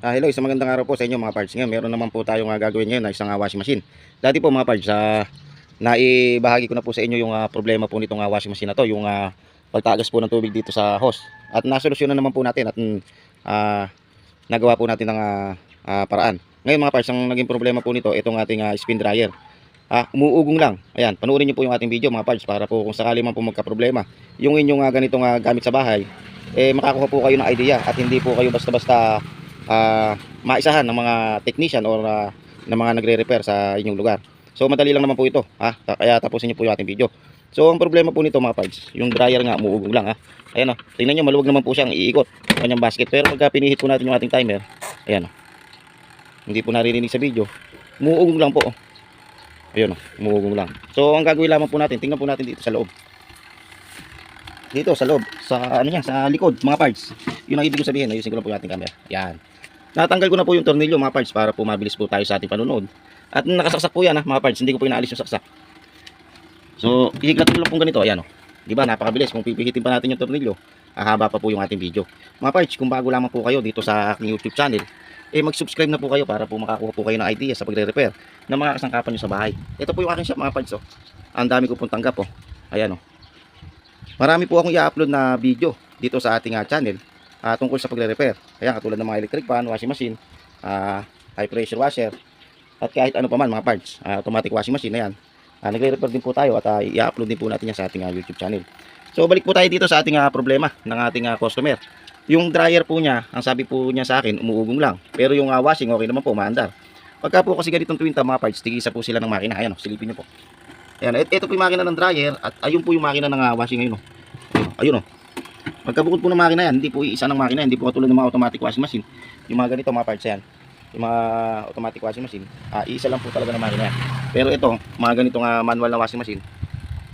Ah, hello, isang magandang araw po sa inyo mga parts. Ngayon, meron naman po tayong uh, gagawin ngayon na isang uh, washing machine. Dati po mga parts, uh, naibahagi ko na po sa inyo yung uh, problema po nitong uh, washing machine na to, yung uh, pagtagas po ng tubig dito sa hose. At nasolusyonan naman po natin at uh, nagawa po natin ng uh, uh, paraan. Ngayon mga parts, ang naging problema po nito, itong ating uh, spin dryer. Ah, umuugong lang. Ayan, panoorin niyo po yung ating video mga parts para po kung sakali man po magka-problema. Yung inyong uh, ganitong uh, gamit sa bahay, eh makakuha po kayo ng idea at hindi po kayo basta-basta ah, maisahan ng mga technician or ah, ng mga nagre-repair sa inyong lugar. So madali lang naman po ito, ha? Kaya tapusin niyo po yung ating video. So ang problema po nito mga parts, yung dryer nga umuugong lang ha. Ayan oh. Tingnan niyo maluwag naman po siyang iikot ang kanyang basket. Pero pagka pinihit po natin yung ating timer, ayan oh. Hindi po naririnig sa video. Umuugong lang po oh. Ayun oh, umuugong lang. So ang gagawin lamang po natin, tingnan po natin dito sa loob. Dito sa loob, sa ano niya, sa likod, mga parts. Yun ang ibig ko sabihin, ayusin ko lang po yung ating camera. Yan. Natanggal ko na po yung tornilyo mga parts para po mabilis po tayo sa ating panonood. At nakasaksak po yan ha, mga parts, hindi ko po inaalis yung saksak. So, ihiglat ko lang po ganito, ayan o. Di ba, napakabilis. Kung pipihitin pa natin yung tornilyo, ahaba pa po yung ating video. Mga parts, kung bago lamang po kayo dito sa aking YouTube channel, eh mag-subscribe na po kayo para po makakuha po kayo ng idea sa pagre-repair ng mga kasangkapan nyo sa bahay. Ito po yung aking shop mga parts oh. Ang dami ko pong tanggap oh. Ayan oh. Marami po akong i-upload na video dito sa ating ah, channel ah, tungkol sa pagre-repair. Ayan, katulad ng mga electric fan, washing machine, ah, high pressure washer, at kahit ano pa man mga parts, ah, automatic washing machine, ayan. Ah, nagre-repair din po tayo at ah, i-upload din po natin yan sa ating ah, YouTube channel. So balik po tayo dito sa ating ah, problema ng ating ah, customer. Yung dryer po niya, ang sabi po niya sa akin, umuugong lang. Pero yung ah, washing, okay naman po, maandar. Pagka po kasi ganitong tuwing mga parts, tigisa po sila ng makina. Ayan, oh, silipin niyo po. Ayan, ito po yung makina ng dryer at ayun po yung makina ng ah, washing ngayon. Oh. Ayun, oh. Pagkabukod po ng makina yan, hindi po isa ng makina, hindi po katulad ng mga automatic washing machine. Yung mga ganito, mga parts yan. Yung mga automatic washing machine, ah, isa lang po talaga ng makina yan. Pero ito, mga ganitong ah, manual na washing machine,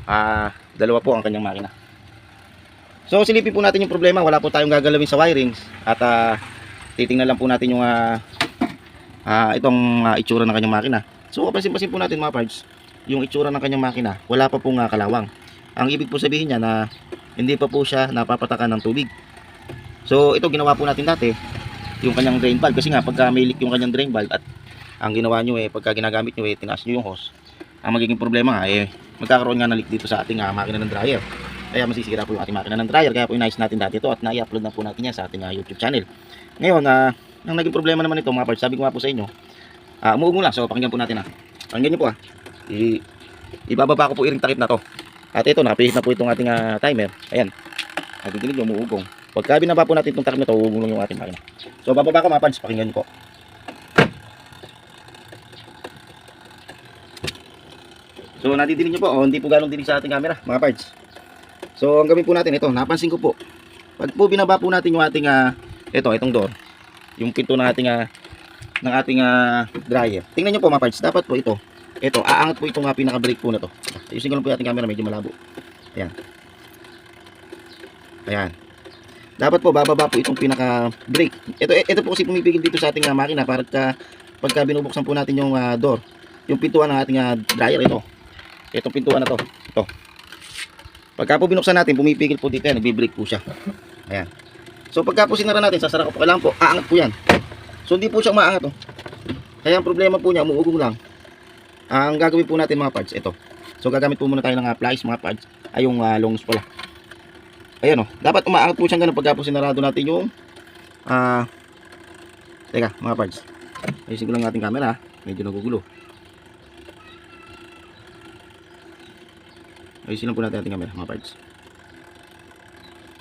ah, dalawa po ang kanyang makina. So silipin po natin yung problema, wala po tayong gagalawin sa wirings at ah, titingnan lang po natin yung ah, ah, itong ah, itsura ng kanyang makina. So papansin-pansin po natin mga parts, yung itsura ng kanyang makina, wala pa pong ah, kalawang. Ang ibig po sabihin niya na hindi pa po siya napapatakan ng tubig. So ito ginawa po natin dati, yung kanyang drain valve. Kasi nga pagka may leak yung kanyang drain valve at ang ginawa nyo eh pagka ginagamit nyo eh tinaas nyo yung hose ang magiging problema nga eh magkakaroon nga ng leak dito sa ating ah, makina ng dryer. Kaya masisira po yung ating makina ng dryer. Kaya po inayos natin dati ito at na-upload na po natin yan sa ating ah, YouTube channel. Ngayon ah ang naging problema naman ito mga parts sabi ko nga po sa inyo ah umuugong lang so pakinggan po natin ah. Pakinggan nyo po ah. I, ibababa ko po iring takip na to at ito napihit na po itong ating ah, timer ayan nagdidinig yung umuugong pagka binaba po natin itong takip na uugong lang yung ating makina so bababa ko mga parts pakinggan nyo po So nadidinig nyo po, oh, hindi po ganong dinig sa ating camera, mga parts. So ang gawin po natin ito, napansin ko po. Pag po binaba po natin yung ating ah, ito, itong door, yung pinto ng ating ah, ng ating ah, dryer. Tingnan niyo po mga parts, dapat po ito. Ito, aangat po itong uh, pinaka-brake po na to. Ayusin ko lang po yung ating camera, medyo malabo. Ayan. Ayan. Dapat po bababa po itong pinaka-brake. Ito ito po kasi pumipigil dito sa ating ah, makina para ka, pagka binubuksan po natin yung ah, door, yung pintuan ng ating ah, dryer ito. Itong pintuan na to. Ito. Pagka po binuksan natin, pumipigil po dito yan. Nagbibrake po siya. Ayan. So pagka po sinara natin, sasara ko po. Kailangan po, aangat po yan. So hindi po siya maangat. Oh. Kaya ang problema po niya, umuugong lang. Ang gagawin po natin mga parts, ito. So gagamit po muna tayo ng uh, plies, mga parts. Ay yung uh, longs pala. Ayan oh. Dapat umaangat po siyang ganun pagka po sinarado natin yung ah Teka, mga parts. Ayusin ko lang ating camera. Medyo nagugulo. Ayusin lang po natin ating camera, mga parts.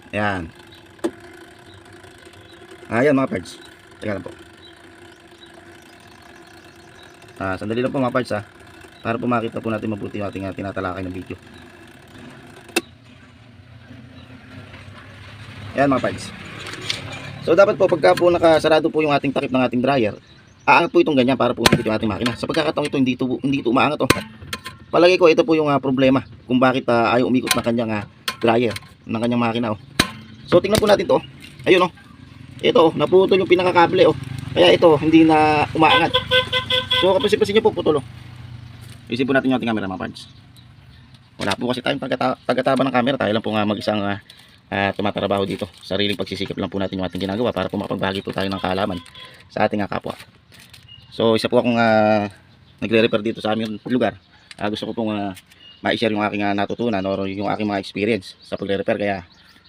Ayan. Ayan mga parts. Teka lang po. Ah, sandali lang po mga parts ha. Para po makita po natin mabuti yung ating uh, tinatalakay ng video. Ayan mga parts. So dapat po pagka po nakasarado po yung ating takip ng ating dryer, aangat po itong ganyan para po umikot yung ating makina. Sa pagkakataong ito hindi ito, hindi ito umaangat oh. Palagi ko ito po yung ah, problema kung bakit ah, ayaw umikot ng kanyang ah, dryer ng kanyang makina oh. So tingnan po natin to. oh. Ayun oh. Ito oh, naputol yung pinakakable oh. Kaya ito hindi na umaangat. So kapag sipasin niyo po putol oh. Isip po natin yung ating camera mga parts. Wala po kasi tayong taga- tagataba ng camera. Tayo lang po nga mag-isang ah, ah, tumatrabaho dito. Sariling pagsisikap lang po natin yung ating ginagawa para po makapagbahagi po tayo ng kaalaman sa ating ah, kapwa. So isa po akong ah, nagre-refer dito sa aming lugar. Ah, gusto ko pong ah, ma-share yung aking ah, natutunan or yung aking mga experience sa pagre-repair kaya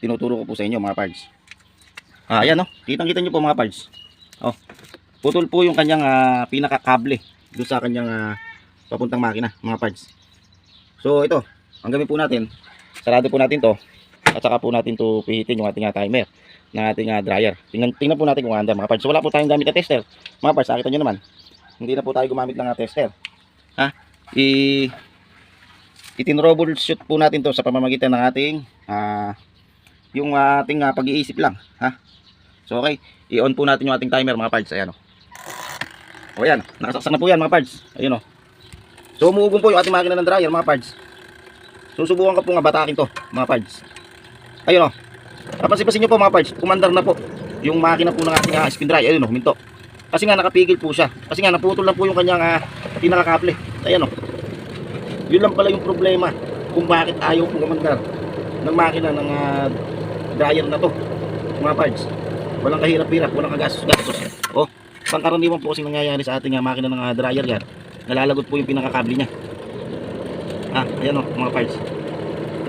tinuturo ko po sa inyo mga parts. Ah, ayan no. Kitang-kita niyo po mga parts. Oh. Putol po yung kanyang ah, pinaka-kable doon sa kanyang ah, papuntang makina, mga parts. So ito, ang gawin po natin, sarado po natin to at saka po natin to pihitin yung ating ah, timer ng ating ah, dryer. Tingnan, tingnan po natin kung anda mga parts. So, wala po tayong gamit na tester. Mga parts, nakita nyo naman. Hindi na po tayo gumamit ng ah, tester. Ha? I itin-troubleshoot po natin to sa pamamagitan ng ating ah, yung ating ah, pag-iisip lang. Ha? So okay, i-on po natin yung ating timer mga parts. Ayan o. O yan, nakasaksak na po yan mga parts. Ayun o. So umuugong po yung ating makina ng dryer mga parts. Susubukan ko po nga batakin to mga parts. Ayun o. Papansin-pansin nyo po mga parts, kumandar na po yung makina po ng ating uh, spin dryer. Ayun o, minto. Kasi nga nakapigil po siya. Kasi nga naputol lang po yung kanyang uh, pinakakable. Ayan o. Yun lang pala yung problema kung bakit ayaw po kumandar ng makina ng ah, dryer na to mga parts. Walang kahirap-hirap, walang kagastos-gastos. Oh, pangkaraniwan po kasi nangyayari sa ating ah, makina ng ah, dryer yan. Nalalagot po yung pinakakable niya. Ah, ayan o, mga parts.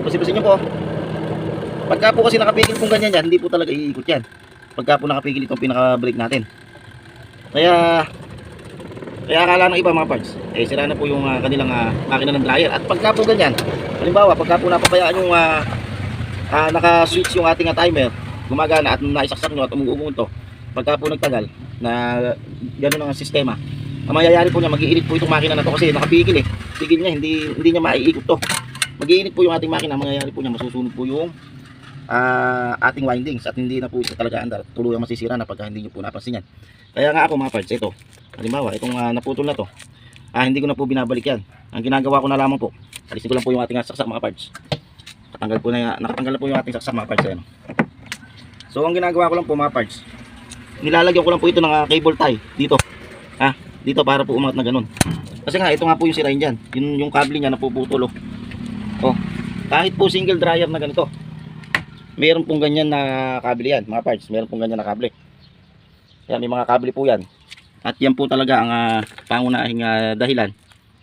Pasipasin nyo po. Pagka po kasi nakapigil pong ganyan yan, hindi po talaga iikot yan. Pagka po nakapigil itong pinaka-brake natin. Kaya, kaya akala ng iba mga parts, eh sira na po yung ah, kanilang ah, makina ng dryer. At pagka po ganyan, halimbawa, pagka po napabayaan yung ah, ah, naka-switch yung ating ah, timer, gumagana at naisaksak nyo at umuugong to, pagka po nagtagal, na gano'n ang sistema, ang mangyayari po niya, mag-iinit po itong makina na to kasi nakapigil eh. Pigil niya, hindi, hindi niya maiikot to. Mag-iinit po yung ating makina, ang mangyayari po niya, masusunod po yung ah, ating windings at hindi na po ito talaga andar. Tuluyang masisira na pagka hindi nyo po napansin yan. Kaya nga ako mga parts, ito, halimbawa, itong ah, naputol na to, ah, hindi ko na po binabalik yan. Ang ginagawa ko na lamang po, alisin ko lang po yung ating saksak mga parts. Nakatanggal po na, nakatanggal na po yung ating saksak mga parts. Ayan. So ang ginagawa ko lang po mga parts, nilalagyan ko lang po ito ng ah, cable tie dito. Dito para po umangat na ganun. Kasi nga ito nga po yung sirain diyan. Yung yung kable niya napuputol oh. Oh. Kahit po single dryer na ganito. Meron pong ganyan na kable yan, mga parts. Meron pong ganyan na kable. Yan, may mga kable po yan. At yan po talaga ang ah, pangunahing ah, dahilan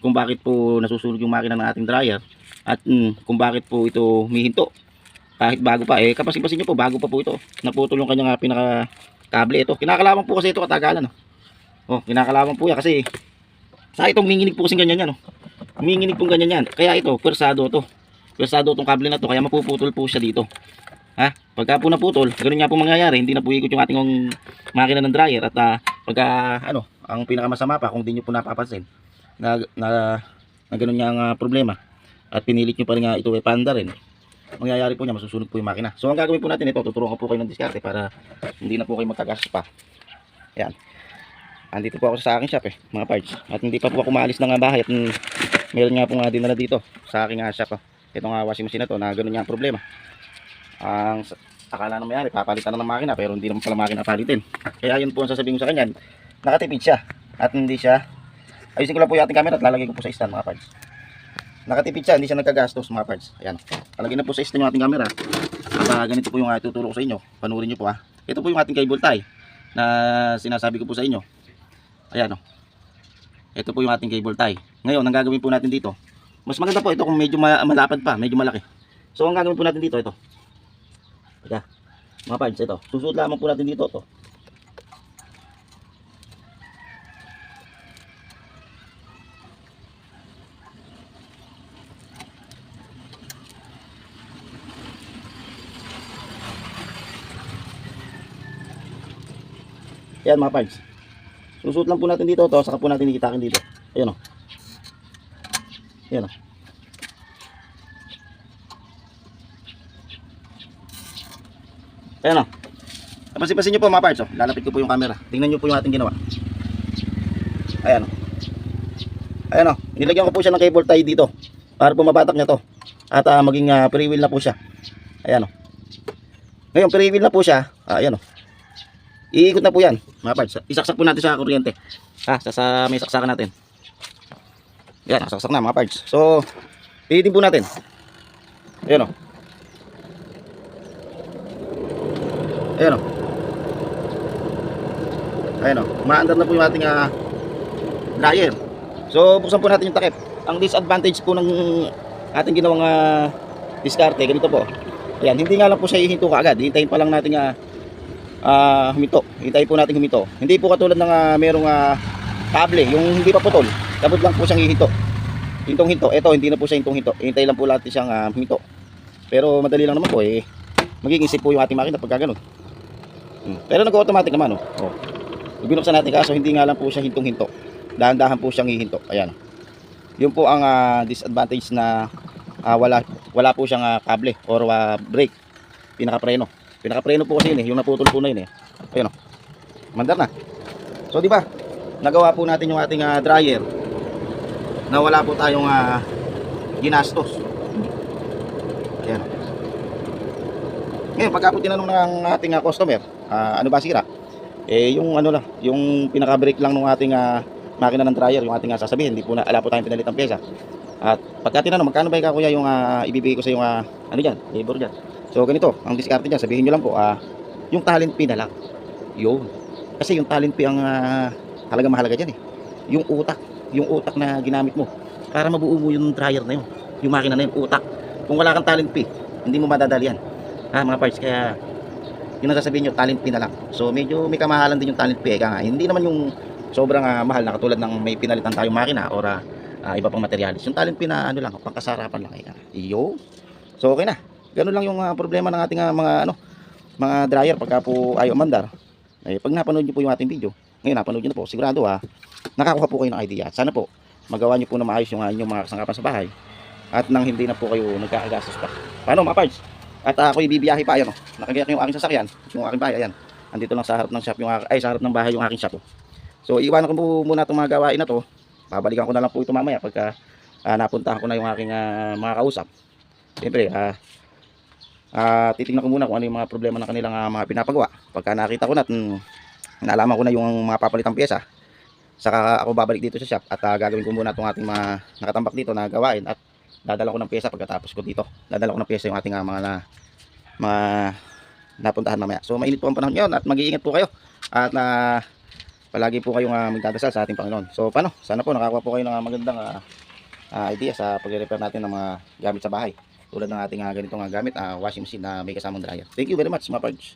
kung bakit po nasusunog yung makina ng ating dryer at mm, kung bakit po ito mihinto kahit bago pa eh kapasin-pasin nyo po bago pa po ito naputol yung kanyang ah, pinaka kable ito kinakalaman po kasi ito katagalan oh, oh kinakalaman po yan kasi sa itong minginig po kasi ganyan yan oh. minginig pong ganyan yan. Kaya ito persado to. Persado tong kable na to kaya mapuputol po siya dito. Ha? Pagka po naputol ganun nga po mangyayari hindi na po ikot yung ating makina ng dryer at ah, pagka ano ang pinakamasama pa kung di nyo po napapansin na, na, na ganun nga ah, problema at pinilit nyo pa rin nga ito ay panda rin. Mangyayari po niya masusunog po yung makina. So ang gagawin po natin ito tuturuan ko po kayo ng diskarte para hindi na po kayo magkagastos pa yan andito po ako sa aking shop eh mga parts. At hindi pa po ako maalis ng ah, bahay at mm, meron nga po nga dinala dito. Sa aking uh, shop oh. ito nga washing machine na to na ganun nga ang problema. Ang akala ng mayari papalitan na ng makina pero hindi naman pala makina palitin. Kaya yun po ang sasabihin ko sa kanya nakatipid siya at hindi siya ayusin ko lang po yung ating camera at lalagay ko po sa stand mga parts. Nakatipid siya hindi siya nagkagastos mga parts. Ayan. Lalagay na po sa stand yung ating camera. At ah, ganito po yung uh, tuturo ko sa inyo. Panurin nyo po ha ito po yung ating cable tie na sinasabi ko po sa inyo ayan o ito po yung ating cable tie. Ngayon ang gagawin po natin dito mas maganda po ito kung medyo ma- malapad pa medyo malaki. So ang gagawin po natin dito ito. Teka, mga parts ito. Susunod lamang po natin dito to Yan mga parts. Susuot lang po natin dito to, saka po natin ikitakin dito. Ayun o. Ayun o. Ayun o. Napansin-pansin nyo po mga parts o. Lalapit ko po yung camera. Tingnan nyo po yung ating ginawa. Ayan o. Ayan o. Nilagyan ko po siya ng cable tie dito. Para po mabatak niya to. At ah, maging uh, free wheel na po siya. Ayan o. Ngayon, free wheel na po siya. Ah, ayan o. Iikot na po yan, mga. Isaksak po natin sa kuryente. Ha, sa, sa may saksakan natin. Yan, saksak na mga parts. So, pilitin po natin. Ayan o. Ayan o. Ayan o. Maandar na po yung ating ah, dryer. So, buksan po natin yung takip. Ang disadvantage po ng ating ginawang ah, diskarte, ganito po. Ayan, hindi nga lang po siya hihinto kaagad. Hintayin pa lang natin nga ah, huminto. Hintayin po natin huminto. Hindi po katulad ng ah, merong ah, kable, yung hindi pa putol. Dapat lang po siyang hihinto. Hintong hinto. Ito, hindi na po siya hintong hinto. Hintay lang po natin siyang ah, huminto. Pero madali lang naman po eh. Magiging safe po yung ating makina pagka ganun. Hmm. Pero nag-automatic naman oh. oh. Binuksan natin kaso hindi nga lang po siya hintong-hinto. Dahan-dahan po siyang hihinto. Ayan. Yun po ang ah, disadvantage na ah, wala wala po siyang ah, kable or ah, brake. Pinaka-preno. Pinaka-preno po kasi yun eh, yung naputol po na yun eh. Ayun oh. Mandar na. So di ba? Nagawa po natin yung ating ah, dryer na wala po tayong ah, ginastos. Ayan. Ngayon, pagka po tinanong ng ating ah, customer, ah, ano ba sira? Eh, yung ano lang, yung pinaka-brake lang ng ating ah, makina ng dryer, yung ating ah, sasabihin, hindi po na, ala po tayong pinalit ng pyesa. At pagka tinanong, magkano ba ikaw kuya yung ah, ibibigay ko sa yung ah, ano dyan, labor dyan. So, ganito, ang diskarte dyan, sabihin nyo lang po, ah, yung talent fee na lang. Yun. Kasi yung talent fee ang ah, talaga mahalaga dyan eh. Yung utak, yung utak na ginamit mo para mabuo mo yung dryer na yun. Yung makina na yun, utak. Kung wala kang talent fee, hindi mo madadali yan. Ha, mga parts, kaya yun ang sasabihin nyo, talent fee na lang. So, medyo may kamahalan din yung talent fee. Kaya nga, hindi naman yung sobrang ah, mahal na katulad ng may pinalitan tayong makina or ah, ah, iba pang materialis. Yung talent fee na ano lang, pangkasarapan lang. Kaya, iyo. So, okay na. Ganun lang yung ah, problema ng ating ah, mga ano, mga dryer pagka po ayaw mandar. Eh, pag napanood nyo po yung ating video, ngayon napanood nyo na po, sigurado ah, nakakuha po kayo ng idea. Sana po, magawa nyo po na maayos yung ah, inyong mga kasangkapan sa bahay at nang hindi na po kayo nagkakagastos pa. Paano mga parts? At ah, ako ibibiyahe pa, ayan o. Nakagiyak yung aking sasakyan, yung aking bahay, ayan. Andito lang sa harap ng shop yung ay sa harap ng bahay yung aking shop. oh. So iwanan ko muna itong mga gawain na to. Babalikan ko na lang po ito mamaya pagka ah, napuntahan ko na yung aking ah, mga kausap. Siyempre, ah ah, titingnan ko muna kung ano yung mga problema ng kanilang ah, mga pinapagawa. Pagka nakita ko na at mm, nalaman ko na yung mga papalitang pyesa, saka ako babalik dito sa shop at ah, gagawin ko muna itong ating mga nakatambak dito na gawain at dadala ko ng pyesa pagkatapos ko dito. Dadala ko ng pyesa yung ating ah, mga na, mga napuntahan mamaya. So mainit po ang panahon ngayon at mag-iingat po kayo. At na palagi po kayong uh, magdadasal sa ating Panginoon. So paano? Sana po nakakuha po kayo ng ah, magandang ah, ah, idea sa pagre-repair natin ng mga gamit sa bahay. Tulad ng ating ah, ganitong ah, gamit, ah, washing machine na may kasamang dryer. Thank you very much mga pards.